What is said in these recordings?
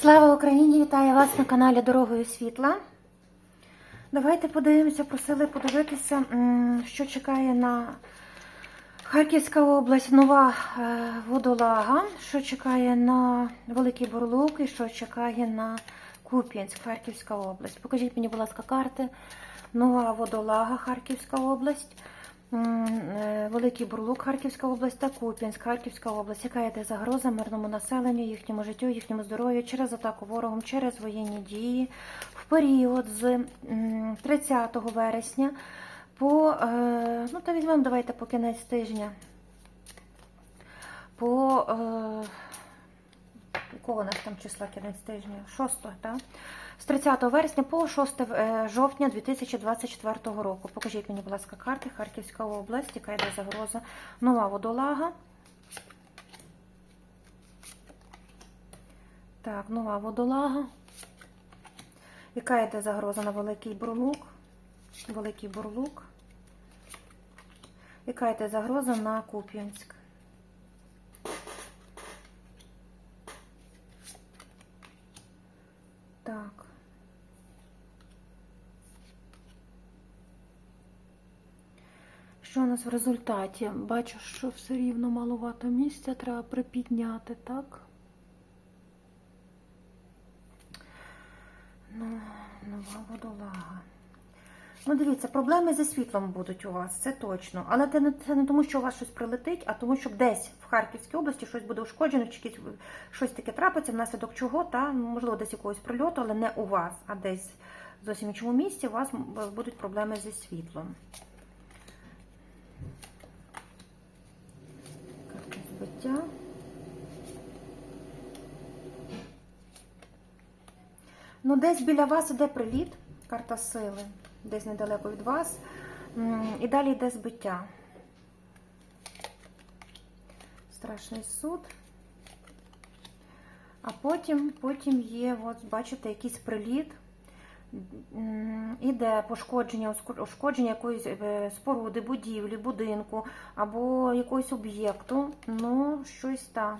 Слава Україні! Вітаю вас на каналі Дорогою Світла. Давайте подивимося, просили подивитися, що чекає на Харківська область, нова е, водолага, що чекає на Великий Бурлук і що чекає на Куп'янськ, Харківська область. Покажіть мені, будь ласка, карти. Нова водолага, Харківська область. Е, Великий Бурлук, Харківська область та Куп'янськ, Харківська область. Яка йде загроза мирному населенню, їхньому життю, їхньому здоров'ю через атаку ворогом, через воєнні дії в період з 30 вересня по, е, ну то візьмемо, давайте по кінець тижня. По е, якого у нас там числа кінець тижня? 6, так? З 30 вересня по 6 е, жовтня 2024 року. Покажіть мені, будь ласка, карти Харківська область, яка йде загроза. Нова водолага. Так, нова водолага. Яка йде загроза на Великий Бурлук? Великий Бурлук. Яка йде загроза на Куп'янськ? Так. Що у нас в результаті? Бачу, що все рівно маловато місця, треба припідняти, так? Ну, нова водолага. Ну, дивіться, проблеми зі світлом будуть у вас, це точно. Але це не, це не тому, що у вас щось прилетить, а тому, що десь в Харківській області щось буде ушкоджено, чи щось таке трапиться, внаслідок чого, та, ну, можливо, десь якогось прильоту, але не у вас, а десь в зовсім іншому місці у вас будуть проблеми зі світлом. Збиття. Ну, десь біля вас іде приліт, карта сили, десь недалеко від вас. І далі йде збиття. Страшний суд. А потім, потім є, от, бачите, якийсь приліт. Іде пошкодження, ушкодження якоїсь е, споруди, будівлі, будинку або якогось об'єкту. Ну, щось там.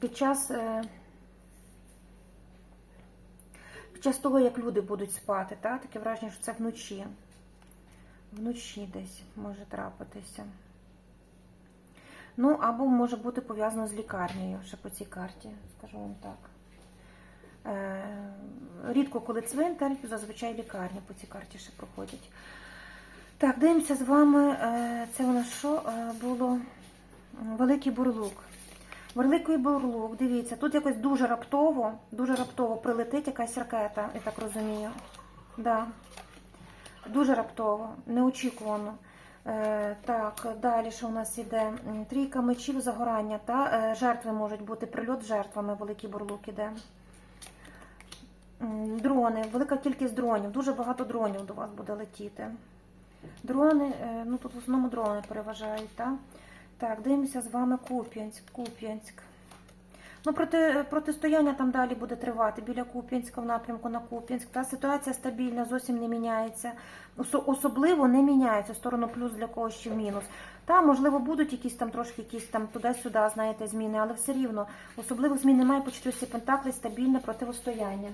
Під час. Час того, як люди будуть спати, так? таке враження, що це вночі. Вночі десь може трапитися. Ну, або може бути пов'язано з лікарнею, ще по цій карті, скажу вам так. Е, рідко коли цвинтар, зазвичай лікарня по цій карті ще проходять. Так, дивимося з вами. Е, це у нас що е, було? Великий бурлук. Великий бурлук, дивіться, тут якось дуже раптово, дуже раптово прилетить якась ракета, я так розумію. Да. Дуже раптово, неочікувано. Е, так, далі що у нас іде? Трійка мечів загорання, та е, жертви можуть бути, прильот жертвами, великий бурлук іде. Дрони, велика кількість дронів, дуже багато дронів до вас буде летіти. Дрони, е, ну тут в основному дрони переважають, так? Так, дивимося з вами Куп'янськ. Куп'янськ. Ну, проти, протистояння там далі буде тривати біля Куп'янська, в напрямку на Куп'янськ. Та ситуація стабільна, зовсім не міняється. Особливо не міняється сторону плюс для когось чи мінус. Та, можливо, будуть якісь там трошки якісь там туди-сюди, знаєте, зміни, але все рівно особливих змін немає по чотирсі пентаклі, стабільне противостояння.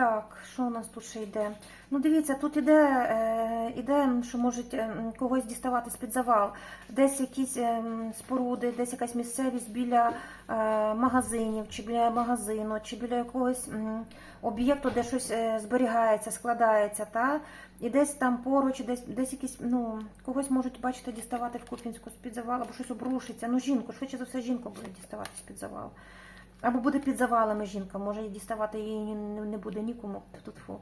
Так, що у нас тут ще йде? Ну, дивіться, тут іде, е, іде що можуть е, когось діставати з-під завал. Десь якісь е, споруди, десь якась місцевість біля е, магазинів, чи біля магазину, чи біля якогось об'єкту, де щось е, зберігається, складається. Та? І десь там поруч, десь, десь якісь, ну, когось можуть, бачите, діставати в Купінську з-під завалу, або щось обрушиться. Ну, жінку, швидше за все, жінку буде діставати з-під завалу. Або буде під завалами жінка, може діставати її не буде нікому. Тут фу.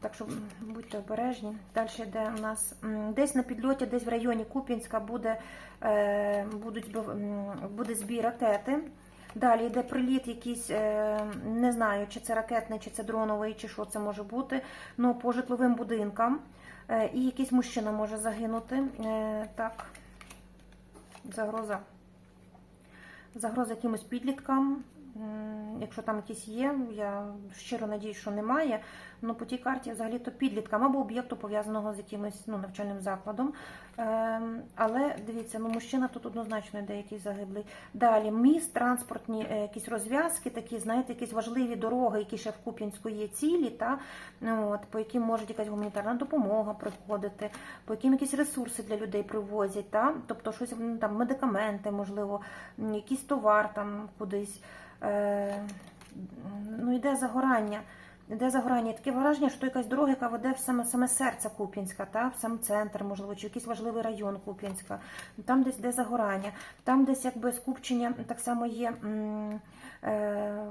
Так що будьте обережні. Далі йде у нас десь на підльоті, десь в районі Купінська буде, е, будуть, буде збій ракети. Далі йде приліт якийсь, е, не знаю, чи це ракетний, чи це дроновий, чи що це може бути. Ну, по житловим будинкам. Е, і якийсь мужчина може загинути. Так, загроза. Загроза якимось підліткам. Якщо там якісь є, я щиро надію, що немає. Ну, по тій карті взагалі-то підліткам або об'єкту пов'язаного з якимось ну, навчальним закладом. Ем, але дивіться, ну мужчина тут однозначно йде якийсь загиблий. Далі міст, транспортні е, якісь розв'язки, такі, знаєте, якісь важливі дороги, які ще в Куп'янську є цілі, та ну, от, по яким може якась гуманітарна допомога приходити, по яким якісь ресурси для людей привозять, та? тобто щось м, там, медикаменти, можливо, якийсь товар там кудись. Е, ну, йде загорання. Іде загорання. Таке враження, що якась дорога, яка веде в саме, саме серце Куп'янська, та? в сам центр, можливо, чи якийсь важливий район Куп'янська. Там десь де загорання, там десь якби скупчення так само є. е,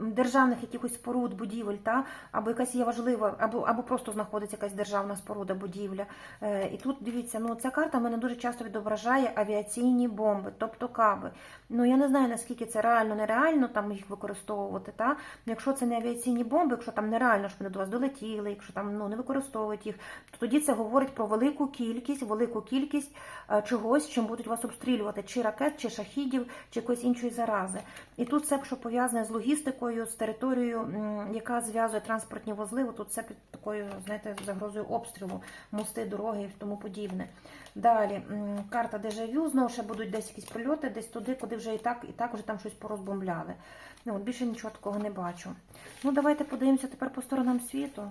Державних якихось споруд, будівель, та? або якась є важлива, або, або просто знаходиться якась державна споруда, будівля. Е, І тут дивіться, ну ця карта мене дуже часто відображає авіаційні бомби, тобто каби. Ну я не знаю наскільки це реально, нереально там їх використовувати. Та? Якщо це не авіаційні бомби, якщо там нереально, щоб вони до вас долетіли, якщо там ну не використовують їх, то тоді це говорить про велику кількість, велику кількість е, чогось, чим будуть вас обстрілювати, чи ракет, чи шахідів, чи якоїсь іншої зарази. І тут все, що пов'язане з логістикою, з територією, яка зв'язує транспортні вузли, тут все під такою, знаєте, загрозою обстрілу, мости, дороги і тому подібне. Далі карта дежавю, знову ще будуть десь якісь прильоти, десь туди, куди вже і так, і так вже там щось порозбомбляли. Ну, от більше нічого такого не бачу. Ну, давайте подивимося тепер по сторонам світу.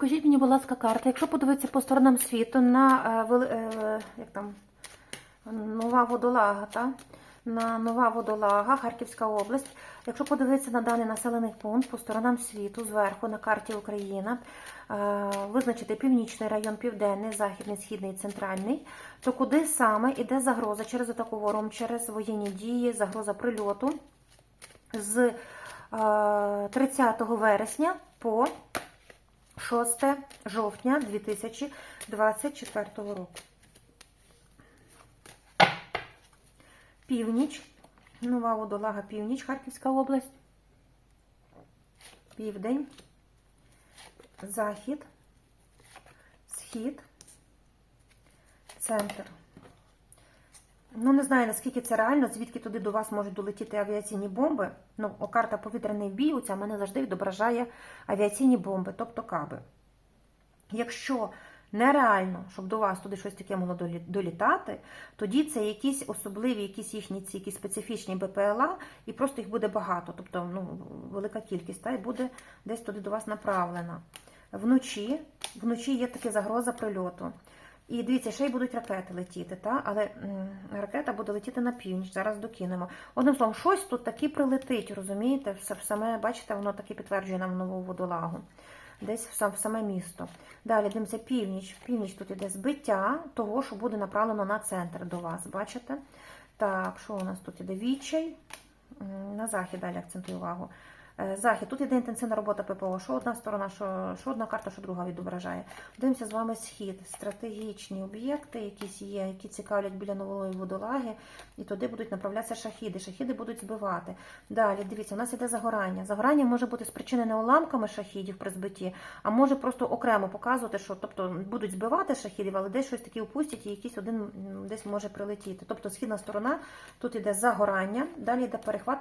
Покажіть мені, будь ласка, карти. Якщо подивитися по сторонам світу на е, е, як там, нова водолага, та? на нова водолага, Харківська область. Якщо подивитися на даний населений пункт по сторонам світу, зверху на карті Україна, е, визначити північний район, південний, західний, східний, центральний, то куди саме іде загроза через атаку вором, через воєнні дії, загроза прильоту з е, 30 вересня по 6 жовтня 2024 року. Північ, нова водолага північ, Харківська область, південь, захід, схід, центр. Ну, не знаю, наскільки це реально, звідки туди до вас можуть долетіти авіаційні бомби. Ну, карта повітряний бій, оця мене завжди відображає авіаційні бомби, тобто каби. Якщо нереально, щоб до вас туди щось таке могло долітати, тоді це якісь особливі, якісь їхні ці якісь специфічні БПЛА, і просто їх буде багато, тобто ну, велика кількість, та, і буде десь туди до вас направлена. Вночі, вночі є така загроза прильоту. І дивіться, ще й будуть ракети летіти, та? але м, ракета буде летіти на північ, зараз докинемо. Одним словом, щось тут таки прилетить, розумієте? Саме, бачите, воно таки підтверджує нам нову водолагу. Десь в сам- в саме місто. Далі дивимося північ. Північ тут іде збиття того, що буде направлено на центр до вас. Бачите? Так, що у нас тут іде відчай? На захід далі акцентую увагу. Е, Захід, тут іде інтенсивна робота ППО. Що одна сторона, що, що одна карта, що друга відображає. Дивимося з вами схід, стратегічні об'єкти, якісь є, які цікавлять біля нової водолаги, і туди будуть направлятися шахіди. Шахіди будуть збивати. Далі, дивіться, у нас іде загорання. Загорання може бути спричинене уламками шахідів при збитті, а може просто окремо показувати, що тобто будуть збивати шахідів, але десь щось таке упустять, і якийсь один десь може прилетіти. Тобто східна сторона, тут іде загорання, далі йде перехват.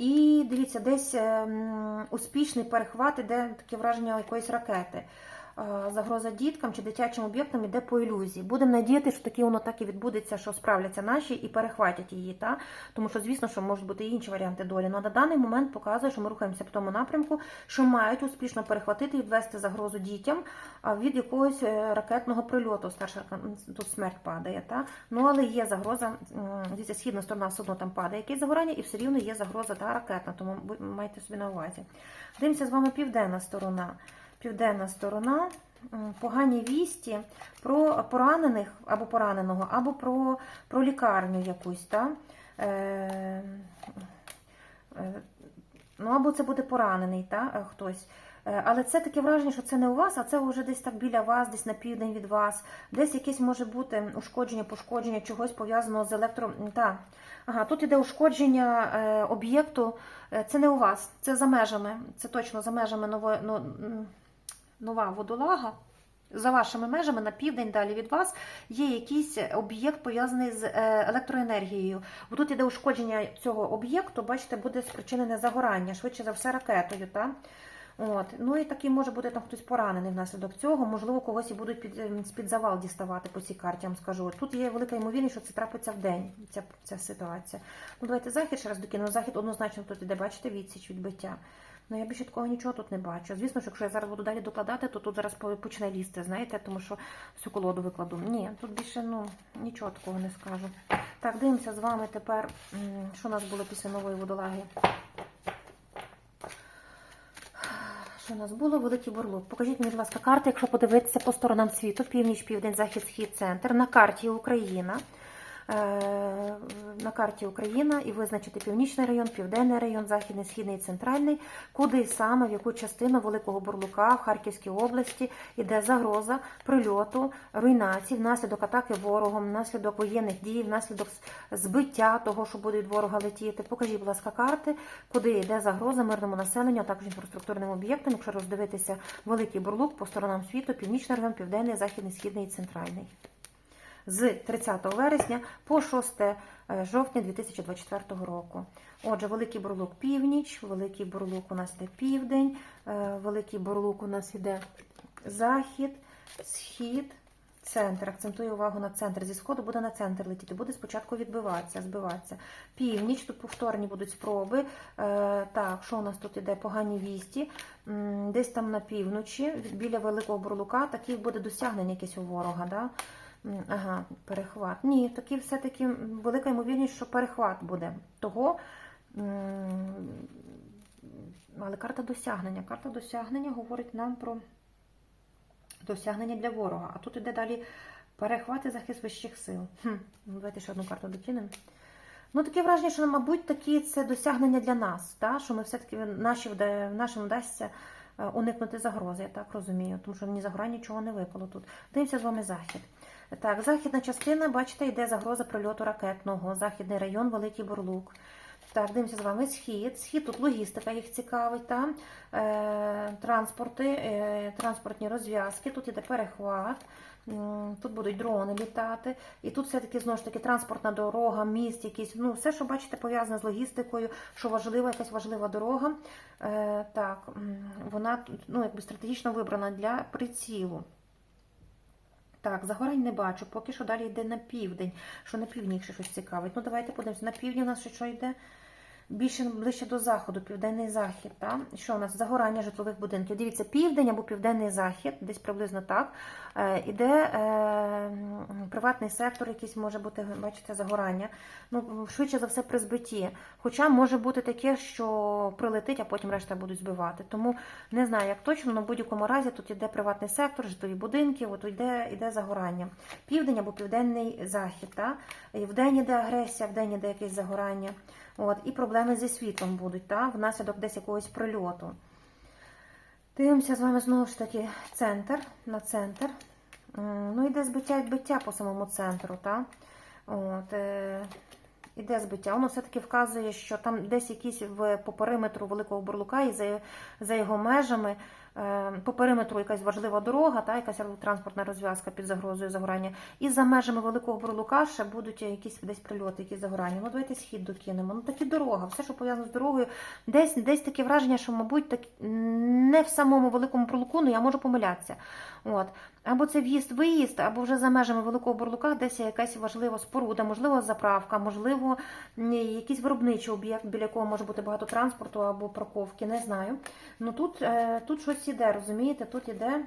І дивіться, десь ем, успішний перехват іде таке враження якоїсь ракети. Е, Загроза діткам чи дитячим об'єктам іде по ілюзії. Будемо надіятися, що таки воно так і відбудеться, що справляться наші і перехватять її. Та? Тому що, звісно, що можуть бути і інші варіанти долі. Але на даний момент показує, що ми рухаємося в тому напрямку, що мають успішно перехватити і ввести загрозу дітям від якогось е, ракетного прильоту. Старша тут смерть падає. Та? Ну, але є загроза, дивіться, східна сторона все одно там падає якесь загорання, і все рівно є загроза та, ракетна, тому майте собі на увазі. Дивимося з вами південна сторона. Південна сторона. Погані вісті про поранених або пораненого, або про, про лікарню якусь. Та? Е, е, Ну, або це буде поранений, та, е, хтось. Е, Але це таке враження, що це не у вас, а це вже десь так біля вас, десь на південь від вас. Десь якесь може бути ушкодження, пошкодження чогось пов'язаного з електро. Та. Ага, тут іде ушкодження е, об'єкту. Е, Це не у вас, це за межами. Це точно за межами нової, ну, нова водолага. За вашими межами на південь далі від вас є якийсь об'єкт пов'язаний з е, електроенергією. Тут іде ушкодження цього об'єкту, бачите, буде спричинене загорання, швидше за все ракетою. Та? От. Ну і такий може бути там хтось поранений внаслідок цього. Можливо, когось і будуть під, ем, з-під завал діставати по цій карті, я вам скажу. Тут є велика ймовірність, що це трапиться в день, ця, ця ситуація. Ну, давайте захід ще раз докину. Захід однозначно тут іде, бачите, відсіч відбиття. Ну, я більше такого нічого тут не бачу. Звісно, що якщо я зараз буду далі докладати, то тут зараз почне лізти, знаєте, тому що всю колоду викладу. Ні, тут більше ну, нічого такого не скажу. Так, дивимося з вами тепер, що у нас було після нової водолаги. Що у нас було? Великий бурлук. Покажіть мені, будь ласка, карти, якщо подивитися по сторонам світу, північ, південь, захід, схід, центр. На карті Україна. Е, На карті Україна і визначити північний район, південний район, західний, східний і центральний, куди саме, в яку частину Великого Бурлука в Харківській області йде загроза прильоту, руйнації внаслідок атаки ворогом, внаслідок воєнних дій, внаслідок збиття того, що буде від ворога летіти. Покажіть, будь ласка, карти, куди йде загроза мирному населенню, а також інфраструктурним об'єктам, якщо роздивитися Великий Бурлук по сторонам світу, північний район, південний, західний, східний і центральний з 30 вересня по 6 жовтня 2024 року. Отже, Великий Бурлук північ, Великий Бурлук у нас йде південь, е, Великий Бурлук у нас йде захід, схід, центр. Акцентую увагу на центр. Зі сходу буде на центр летіти. Буде спочатку відбиватися, збиватися. Північ, тут повторні будуть спроби. Е, так, що у нас тут іде? Погані вісті. Десь там на півночі, біля Великого Бурлука, такі буде досягнення якесь у ворога. Да? Ага, перехват. Ні, таки все-таки велика ймовірність, що перехват буде того. Але карта досягнення. Карта досягнення говорить нам про досягнення для ворога. А тут іде далі перехват і захист вищих сил. Хм, давайте ще одну карту докинемо. Ну, таке враження, що, мабуть, такі це досягнення для нас, та? що ми все-таки наші, нашим вдасться е, уникнути загрози, я так розумію, тому що ні за гра нічого не випало тут. Дивимося з вами захід. Так, західна частина, бачите, йде загроза прильоту ракетного, західний район, Великий Бурлук. Так, дивимося з вами схід. Схід тут логістика їх цікавить, там е, транспорти, е, транспортні розв'язки, тут іде перехват, тут будуть дрони літати. І тут все-таки знову ж таки транспортна дорога, міст, якісь, ну все, що бачите, пов'язане з логістикою, що важлива, якась важлива дорога. Е, так, вона ну, якби стратегічно вибрана для прицілу. Так, загорань не бачу, поки що далі йде на південь, що на півдні їх ще щось цікавить. Ну, давайте подивимося. На півдні у нас ще що йде? Більше ближче до заходу, південний захід. Так? Що у нас? Загорання житлових будинків. Дивіться, південь або південний захід, десь приблизно так. Е, іде е, приватний сектор, якийсь може бути, бачите, загорання. Ну, швидше за все, при збитті. Хоча може бути таке, що прилетить, а потім решта будуть збивати. Тому не знаю, як точно, але в будь-якому разі тут іде приватний сектор, житлові будинки, от йде, іде загорання. Південь або південний захід. Та? І вдень іде агресія, вдень іде якесь загорання. От, і проблеми зі світлом будуть, та? внаслідок десь якогось прильоту. Дивимося з вами знову ж таки центр на центр. Ну, іде збиття відбиття по самому центру. Та? От, е, іде збиття. Воно все-таки вказує, що там десь якісь в, по периметру Великого Бурлука і за, за його межами. Е, По периметру якась важлива дорога, та якась транспортна розв'язка під загрозою загорання. І за межами Великого Бурлука ще будуть якісь десь прильоти, якісь загорання. Ну, давайте схід докинемо. Ну, такі дорога, все, що пов'язано з дорогою. Десь, десь таке враження, що, мабуть, так, не в самому Великому Бурлуку, ну я можу помилятися. От. Або це в'їзд-виїзд, або вже за межами Великого Бурлука десь якась важлива споруда, можливо, заправка, можливо, якийсь виробничий об'єкт, біля якого може бути багато транспорту або парковки, не знаю. Ну тут, е, тут щось іде, розумієте? Тут іде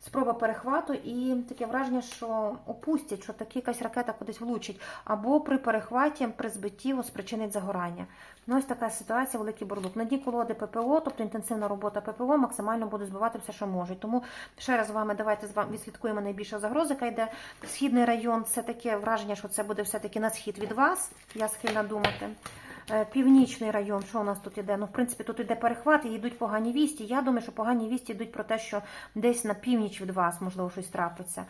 спроба перехвату і таке враження, що опустять, що таки якась ракета кудись влучить, або при перехваті, при збитті спричинить загорання. Ну, ось така ситуація, великий бурлук. На дні колоди ППО, тобто інтенсивна робота ППО, максимально буде збивати все, що можуть. Тому ще раз з вами давайте з вами відслідкуємо найбільша загроза, яка йде. Східний район це таке враження, що це буде все-таки на схід від вас. Я схильна думати. Е, Північний район, що у нас тут іде? Ну, в принципі, тут іде перехват і йдуть погані вісті. Я думаю, що погані вісті йдуть про те, що десь на північ від вас, можливо, щось трапиться.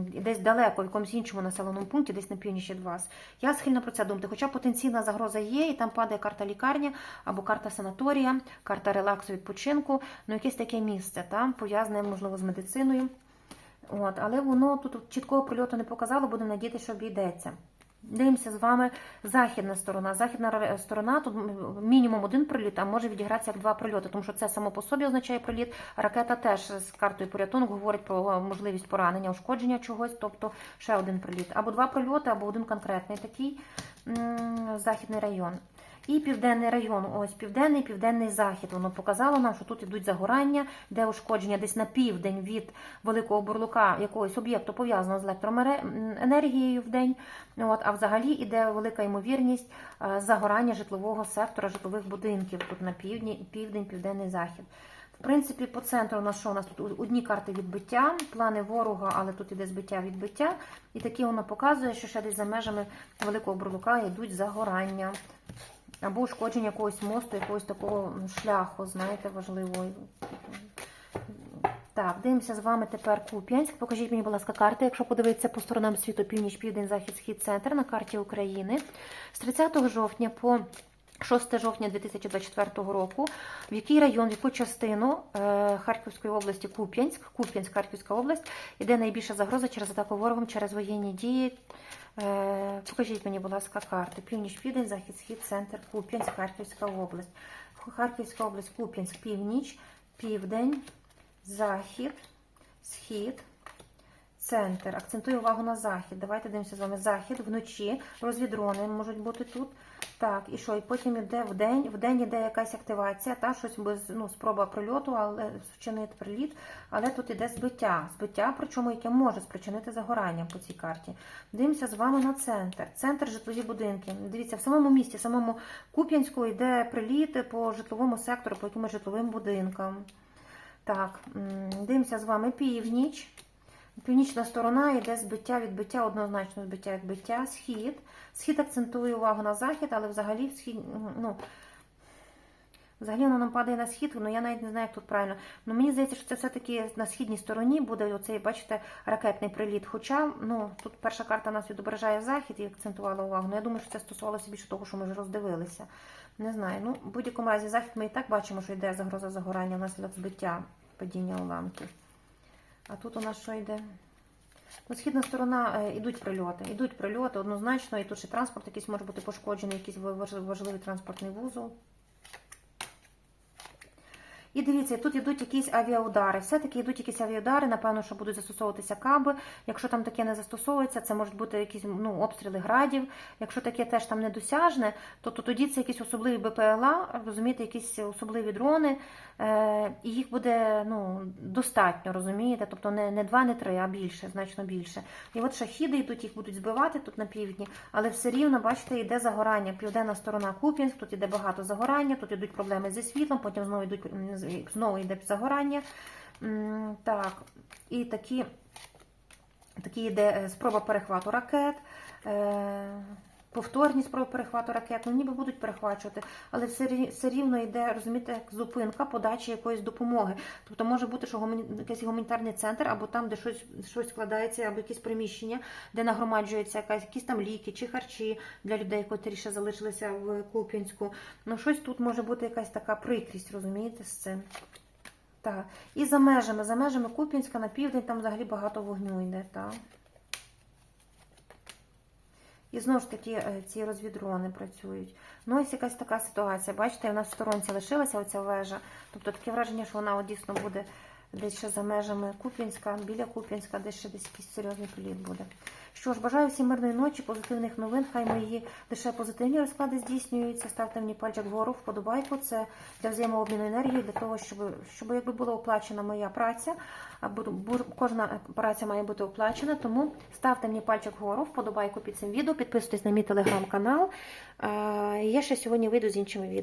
Десь далеко, в якомусь іншому населеному пункті, десь на північ від вас. Я схильна про це думати. Хоча потенційна загроза є, і там падає карта лікарня або карта санаторія, карта релаксу відпочинку, ну якесь таке місце, там пов'язане, можливо, з медициною. От, але воно тут чіткого прильоту не показало, будемо надіятися, що обійдеться. Дивимося з вами західна сторона. Західна сторона тут мінімум один приліт, а може відігратися як два прильоти, тому що це само по собі означає приліт. Ракета теж з картою порятунок говорить про е, можливість поранення, ушкодження чогось, тобто ще один приліт. Або два прильоти, або один конкретний такий західний район. І південний район, ось південний, південний захід. Воно показало нам, що тут ідуть загорання, де ушкодження десь на південь від великого бурлука якогось об'єкту пов'язаного з електроенергією в день. От, а взагалі іде велика ймовірність е, загорання житлового сектора, житлових будинків тут на півдні, південь, південний захід. В принципі, по центру у нас що у нас тут одні карти відбиття, плани ворога, але тут іде збиття відбиття. І таке воно показує, що ще десь за межами великого бурлука йдуть загорання. Або ушкодження якогось мосту, якогось такого шляху, знаєте, важливого. Так, дивимося з вами тепер Куп'янськ. Покажіть мені, будь ласка, карти, якщо подивитися по сторонам світу, північ, південь, захід, схід, центр на карті України. З 30 жовтня по 6 жовтня 2024 року, в який район, в яку частину е, Харківської області Куп'янськ, Куп'янськ, Харківська область, іде найбільша загроза через атаку ворогом, через воєнні дії. Е, покажіть мені, будь ласка, карти. Північ, південь, захід, схід, центр, Куп'янськ, Харківська область. Харківська область, Куп'янськ, північ, південь, захід, схід, центр. Акцентую увагу на захід. Давайте дивимося з вами захід вночі. Розвідрони можуть бути тут. Так, і що? І потім іде в день. В день іде якась активація, та щось без ну, спроба прильоту, але вчинити приліт. Але тут іде збиття. Збиття, причому яке може спричинити загорання по цій карті. Дивимося з вами на центр. Центр житлові будинки. Дивіться, в самому місті, в самому Куп'янську йде приліт по житловому сектору, по якимось житловим будинкам. Так, дивимося з вами північ. Північна сторона йде збиття, відбиття, однозначно збиття, відбиття, схід. Схід акцентує увагу на захід, але взагалі схід, ну, взагалі воно нам падає на схід, ну я навіть не знаю, як тут правильно. Ну мені здається, що це все-таки на східній стороні буде оцей, бачите, ракетний приліт. Хоча ну, тут перша карта нас відображає захід і акцентувала увагу. Ну я думаю, що це стосувалося більше того, що ми вже роздивилися. Не знаю. Ну, в будь-якому разі захід ми і так бачимо, що йде загроза загорання внаслідок збиття падіння уламків. А тут у нас що йде? Ну, східна сторона е, ідуть прильоти. Йдуть прильоти однозначно, і тут ще транспорт якийсь може бути пошкоджений, якийсь важливий транспортний вузол. І дивіться, тут йдуть якісь авіаудари. Все-таки йдуть якісь авіаудари, напевно, що будуть застосовуватися каби. Якщо там таке не застосовується, це можуть бути якісь ну, обстріли градів. Якщо таке теж там недосяжне, то, то тоді це якісь особливі БПЛА, розумієте, якісь особливі дрони, е, і їх буде ну, достатньо, розумієте? Тобто не, не два, не три, а більше, значно більше. І от шахіди йдуть, їх будуть збивати тут на півдні, але все рівно, бачите, йде загорання. Південна сторона Куп'янськ, тут іде багато загорання, тут ідуть проблеми зі світлом, потім знову йдуть знову йде загорання. Так, і такі, такі йде е, спроба перехвату ракет. Повторні спроби перехвату ракет, ну ніби будуть перехвачувати, але все, все рівно йде, розумієте, як зупинка подачі якоїсь допомоги. Тобто може бути, що гумані- якийсь гуманітарний центр, або там, де щось, щось складається, або якісь приміщення, де нагромаджуються якась, якісь там ліки чи харчі для людей, котрі ще залишилися в Куп'янську. Ну щось тут може бути якась така прикрість, розумієте, з цим. Так. І за межами, за межами Куп'янська на південь там взагалі багато вогню йде. Так. І знову ж таки е, ці розвідрони працюють. Ну, ось якась така ситуація. Бачите, в нас в сторонці лишилася оця вежа. Тобто таке враження, що вона дійсно буде десь ще за межами Куп'янська, біля Куп'янська, десь ще десь якийсь серйозний політ буде. Що ж, бажаю всім мирної ночі, позитивних новин. Хай мої лише позитивні розклади здійснюються. Ставте мені пальчик вгору, вподобайку. Це для взаємообміну енергії, для того, щоб, щоб якби була оплачена моя праця. Кожна праця має бути оплачена, тому ставте мені пальчик вгору, вподобайку під цим відео, підписуйтесь на мій телеграм-канал. Я ще сьогодні вийду з іншими відео.